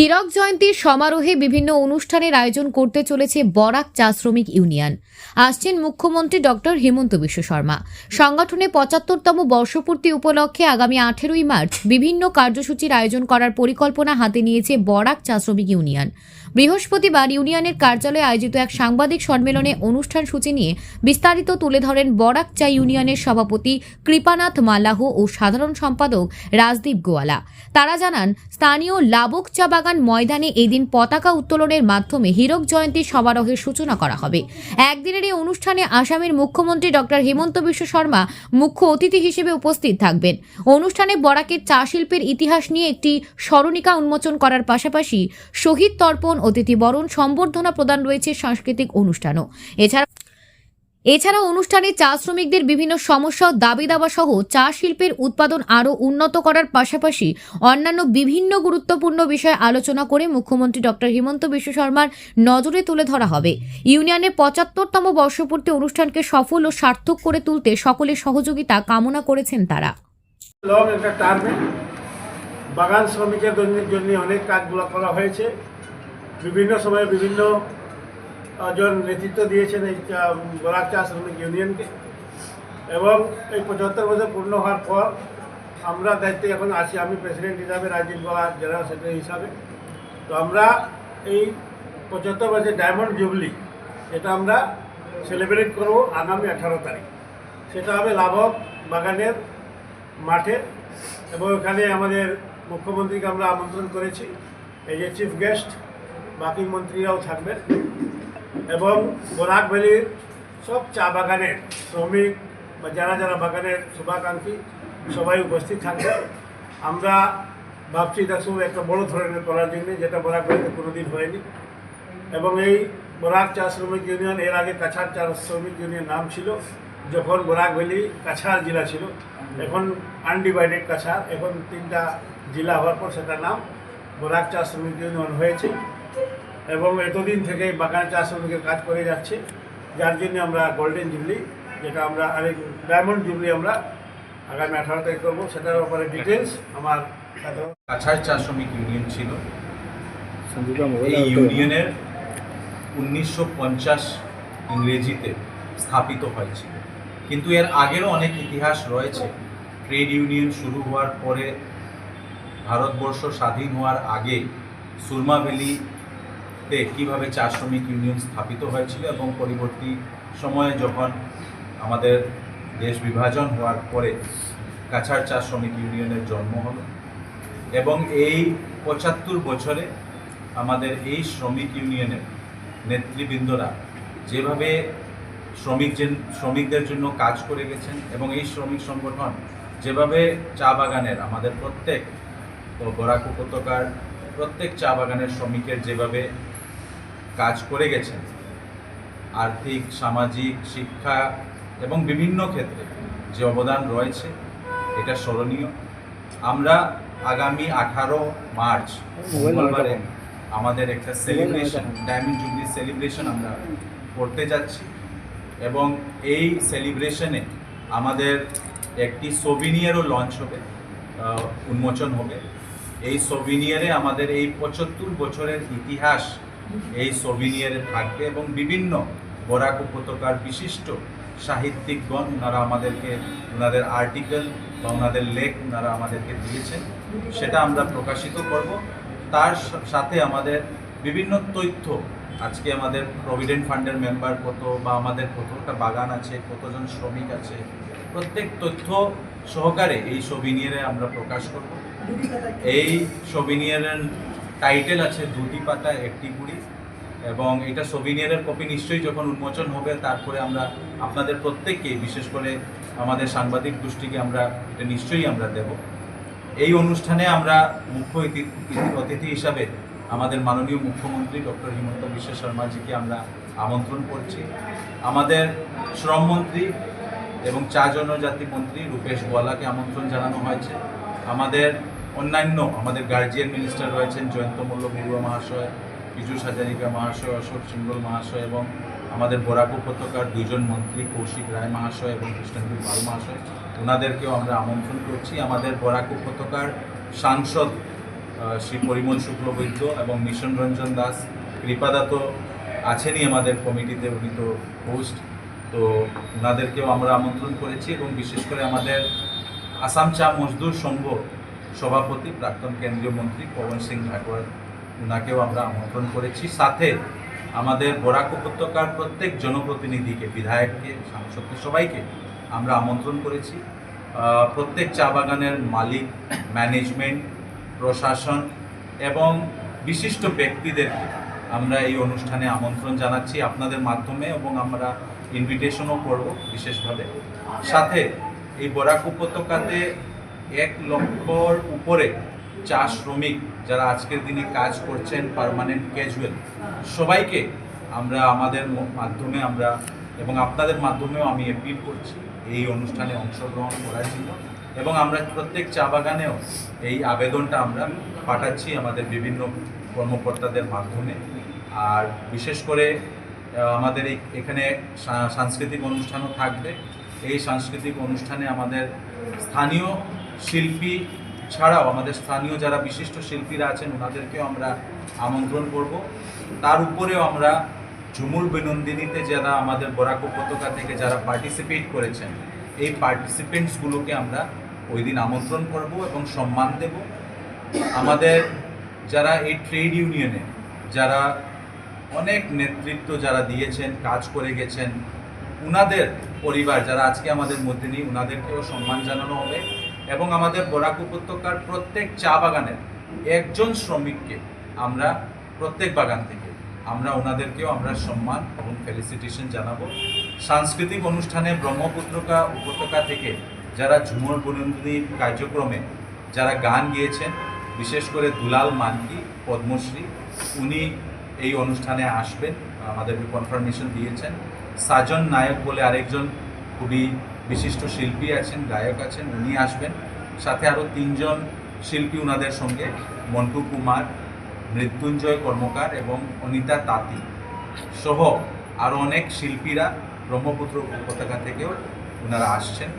হীরক জয়ন্তীর সমারোহে বিভিন্ন অনুষ্ঠানের আয়োজন করতে চলেছে বরাক চা শ্রমিক ইউনিয়ন। আসছেন মুখ্যমন্ত্রী ডক্টর হিমন্ত বিশ্ব শর্মা। সংগঠনে পঁচাত্তরতম বর্ষপূর্তি উপলক্ষে আগামী আঠেরোই মার্চ বিভিন্ন কার্যসূচির আয়োজন করার পরিকল্পনা হাতে নিয়েছে বরাক চা শ্রমিক ইউনিয়ন। বৃহস্পতিবার ইউনিয়নের কার্যালয়ে আয়োজিত এক সাংবাদিক সম্মেলনে অনুষ্ঠান সূচি নিয়ে বিস্তারিত তুলে ধরেন বরাক চা ইউনিয়নের সভাপতি কৃপানাথ মাল্লাহ ও সাধারণ সম্পাদক রাজদীপ গোয়ালা। তারা জানান, স্থানীয় লাবক চা বাগান ময়দানে এদিন পতাকা উত্তোলনের মাধ্যমে হীরক জয়ন্তী সমারোহের সূচনা করা হবে। একদিনের এই অনুষ্ঠানে আসামের মুখ্যমন্ত্রী ডক্টর হেমন্ত বিশ্ব শর্মা মুখ্য অতিথি হিসেবে উপস্থিত থাকবেন। অনুষ্ঠানে বরাকের চা শিল্পের ইতিহাস নিয়ে একটি স্মরণিকা উন্মোচন করার পাশাপাশি শহীদ তর্পণ অতিথি বরণ, সম্বর্ধনা প্রদান রয়েছে সাংস্কৃতিক অনুষ্ঠানও। এছাড়া এছাড়া অনুষ্ঠানে চা শ্রমিকদের বিভিন্ন সমস্যা দাবি দাবা সহ চা শিল্পের উৎপাদন আরও উন্নত করার পাশাপাশি অন্যান্য বিভিন্ন গুরুত্বপূর্ণ বিষয়ে আলোচনা করে মুখ্যমন্ত্রী ডক্টর হিমন্ত বিশ্ব শর্মার নজরে তুলে ধরা হবে। ইউনিয়নের পঁচাত্তরতম বর্ষপূর্তি অনুষ্ঠানকে সফল ও সার্থক করে তুলতে সকলের সহযোগিতা কামনা করেছেন তারা। বাগান শ্রমিকের জন্য অনেক কাজগুলো করা হয়েছে। বিভিন্ন সময়ে বিভিন্ন জন নেতৃত্ব দিয়েছেন এই বরাক চা শ্রমিক ইউনিয়নকে। এবং এই পঁচাত্তর বছর পূর্ণ হওয়ার পর আমরা দায়িত্বে এখন আছি আমি প্রেসিডেন্ট হিসাবে রাজীব বরাক জেনারেল সেক্রেটারি হিসাবে। তো আমরা এই পঁচাত্তর বছর ডায়মন্ড জুবলি এটা আমরা সেলিব্রেট করব আগামী আঠারো তারিখ। সেটা হবে লাভক বাগানের মাঠে এবং ওখানে আমাদের মুখ্যমন্ত্রীকে আমরা আমন্ত্রণ করেছি, এই যে চিফ গেস্ট বাকি মন্ত্রীরাও থাকবেন। এবং বরাক ভ্যালির সব চা বাগানের শ্রমিক বা যারা যারা বাগানের শুভাকাঙ্ক্ষী সবাই উপস্থিত থাকবে আমরা ভাবছি এটা একটা বড় ধরনের করার জন্য, যেটা বরাক ভ্যালিতে কোনোদিন হয়নি। এবং এই বরাক চা শ্রমিক ইউনিয়ন, এর আগে কাছাড় চা শ্রমিক ইউনিয়ন নাম ছিল, যখন বরাক ভ্যালি কাছাড় জেলা ছিল, এখন আনডিভাইডেড কাছাড়, এখন তিনটা জেলা হওয়ার পর সেটার নাম বরাক চা শ্রমিক ইউনিয়ন হয়েছে। এবং এতদিন থেকে বাগান চা শ্রমিকের কাজ করে যাচ্ছে। যার জন্য আমরা গোল্ডেন জুবলি যেটা আমরা আরেক ডায়মন্ড জুবলি আমরা আগামী আঠারো তারিখ করব। সেটার ব্যাপারে ডিটেলস আমার কাছাড় চা শ্রমিক ইউনিয়ন ছিল। এই ইউনিয়নের উনিশশো পঞ্চাশ ইংরেজিতে স্থাপিত হয়েছিল। কিন্তু এর আগেরও অনেক ইতিহাস রয়েছে। ট্রেড ইউনিয়ন শুরু হওয়ার পরে ভারতবর্ষ স্বাধীন হওয়ার আগে সুরমা ভ্যালিতে কীভাবে চা শ্রমিক ইউনিয়ন স্থাপিত হয়েছিল এবং পরবর্তী সময়ে যখন আমাদের দেশ বিভাজন হওয়ার পরে কাছাড় চা শ্রমিক ইউনিয়নের জন্ম হলো এবং এই পঁচাত্তর বছরে আমাদের এই শ্রমিক ইউনিয়নের নেতৃবৃন্দরা যেভাবে শ্রমিক শ্রমিকদের জন্য কাজ করে গেছেন এবং এই শ্রমিক সংগঠন যেভাবে চা বাগানের আমাদের প্রত্যেক ও বরাক উপত্যকার প্রত্যেক চা বাগানের শ্রমিকের যেভাবে কাজ করে গেছেন। আর্থিক, সামাজিক, শিক্ষা এবং বিভিন্ন ক্ষেত্রে যে অবদান রয়েছে, এটা স্মরণীয়। আমরা আগামী আঠারো মার্চ, মঙ্গলবারে আমাদের একটা সেলিব্রেশন ডায়মন্ড জুবলি সেলিব্রেশন আমরা করতে যাচ্ছি এবং এই সেলিব্রেশনে আমাদের একটি সোভিনিয়ারও লঞ্চ হবে উন্মোচন হবে। এই সোভিনিয়ারে আমাদের এই পঁচাত্তর বছরের ইতিহাস এই সোভিনিয়ারে থাকবে এবং বিভিন্ন বরাক উপত্যকার বিশিষ্ট সাহিত্যিকগণ, ওনারা আমাদেরকে, ওনাদের আর্টিকেল বা ওনাদের লেখ ওনারা আমাদেরকে দিয়েছেন, সেটা আমরা প্রকাশিত করব। তার সাথে আমাদের বিভিন্ন তথ্য, আজকে আমাদের প্রভিডেন্ট ফান্ডের মেম্বার কত বা আমাদের কতটা বাগান আছে, কতজন শ্রমিক আছে, প্রত্যেক তথ্য সহকারে এই সবিনিয়ারে আমরা প্রকাশ করব। এই সবিনিয়ারের টাইটেল আছে দুটি পাতা, একটি কুড়ি এবং এটা সবিনিয়ারের কপি নিশ্চয়ই যখন উন্মোচন হবে, তারপরে আমরা আপনাদের প্রত্যেককে, বিশেষ করে আমাদের সাংবাদিক গোষ্ঠীকে আমরা, এটা নিশ্চয়ই আমরা দেব। এই অনুষ্ঠানে আমরা মুখ্য অতিথি হিসাবে আমাদের মাননীয় মুখ্যমন্ত্রী ডক্টর হিমন্ত বিশ্ব শর্মাজিকে আমরা আমন্ত্রণ করছি। আমাদের শ্রমমন্ত্রী এবং চা জনজাতি মন্ত্রী রূপেশ গোয়ালাকে আমন্ত্রণ জানানো হয়েছে। আমাদের অন্যান্য আমাদের গার্জিয়ান মিনিস্টার রয়েছেন জয়ন্ত মল্ল, বড়ুয়া মহাশয়, পীযুষ হাজারিকা মহাশয়, অশোক সিঙ্গল মহাশয় এবং আমাদের বরাক উপত্যকার দুজন মন্ত্রী কৌশিক রায় মহাশয় এবং কৃষ্ণন্দর পাল মহাশয়। ওনাদেরকেও আমরা আমন্ত্রণ করছি। আমাদের বরাক উপত্যকার সাংসদ শ্রী পরিমল শুক্লবৈদ্য এবং মিশন রঞ্জন দাস কৃপাদা তো আছেনই আমাদের কমিটিতে, উনি তো হোস্ট তো ওনাদেরকেও আমরা আমন্ত্রণ করেছি এবং বিশেষ করে আমাদের আসাম চা মজদুর সংঘ সভাপতি, প্রাক্তন কেন্দ্রীয় মন্ত্রী পবন সিং ঠাকুর ওনাকেও আমরা আমন্ত্রণ করেছি। সাথে আমাদের বরাক উপত্যকার প্রত্যেক জনপ্রতিনিধিকে, বিধায়ককে, সাংসদকে, সবাইকে আমরা আমন্ত্রণ করেছি। প্রত্যেক চা বাগানের মালিক, ম্যানেজমেন্ট, প্রশাসন এবং বিশিষ্ট ব্যক্তিদেরকে আমরা এই অনুষ্ঠানে আমন্ত্রণ জানাচ্ছি আপনাদের মাধ্যমে এবং আমরা ইনভিটেশনও করব বিশেষভাবে। সাথে এই বরাক উপত্যকাতে এক লক্ষর উপরে চা শ্রমিক যারা আজকের দিনে কাজ করছেন পার্মানেন্ট ক্যাজুয়াল সবাইকে আমরা আমাদের মাধ্যমে আমরা এবং আপনাদের মাধ্যমেও আমি অ্যাপিল করছি, এই অনুষ্ঠানে অংশগ্রহণ করার জন্য এবং আমরা প্রত্যেক চা বাগানেও এই আবেদনটা আমরা পাঠাচ্ছি আমাদের বিভিন্ন কর্মকর্তাদের মাধ্যমে। আর বিশেষ করে আমাদের এখানে সাংস্কৃতিক অনুষ্ঠানও থাকবে। এই সাংস্কৃতিক অনুষ্ঠানে আমাদের স্থানীয় শিল্পী ছাড়াও আমাদের স্থানীয় যারা বিশিষ্ট শিল্পীরা আছেন, ওনাদেরকেও আমরা আমন্ত্রণ করব। তার উপরেও আমরা ঝুমুর বিনন্দিনীতে যারা আমাদের বরাক উপত্যকা থেকে যারা পার্টিসিপেট করেছেন, এই পার্টিসিপেন্টসগুলোকে আমরা ওই দিন আমন্ত্রণ করব এবং সম্মান দেব। আমাদের যারা এই ট্রেড ইউনিয়নে যারা অনেক নেতৃত্ব যারা দিয়েছেন, কাজ করে গেছেন, উনাদের পরিবার যারা আজকে আমাদের মধ্যে নেই, উনাদেরকেও সম্মান জানানো হবে। এবং আমাদের বরাক উপত্যকার প্রত্যেক চা বাগানের একজন শ্রমিককে আমরা প্রত্যেক বাগান থেকে, আমরা ওনাদেরকেও আমরা সম্মান এবং ফেলিসিটেশন জানাব। সাংস্কৃতিক অনুষ্ঠানে ব্রহ্মপুত্রকা উপত্যকা থেকে যারা ঝুমুর বনন্দিনী কার্যক্রমে যারা গান গিয়েছেন, বিশেষ করে দুলাল মানকি, পদ্মশ্রী, উনি এই অনুষ্ঠানে আসবেন, আমাদেরকে কনফার্মেশন দিয়েছেন। সাজন নায়ক বলে আরেকজন খুবই বিশিষ্ট শিল্পী আছেন, গায়ক আছেন, উনি আসবেন। সাথে আরও তিনজন শিল্পী ওনাদের সঙ্গে, মন্টু কুমার, মৃত্যুঞ্জয় কর্মকার এবং অনিতা তাঁতি সহ আরও অনেক শিল্পীরা ব্রহ্মপুত্র উপত্যকা থেকেও ওনারা আসছেন।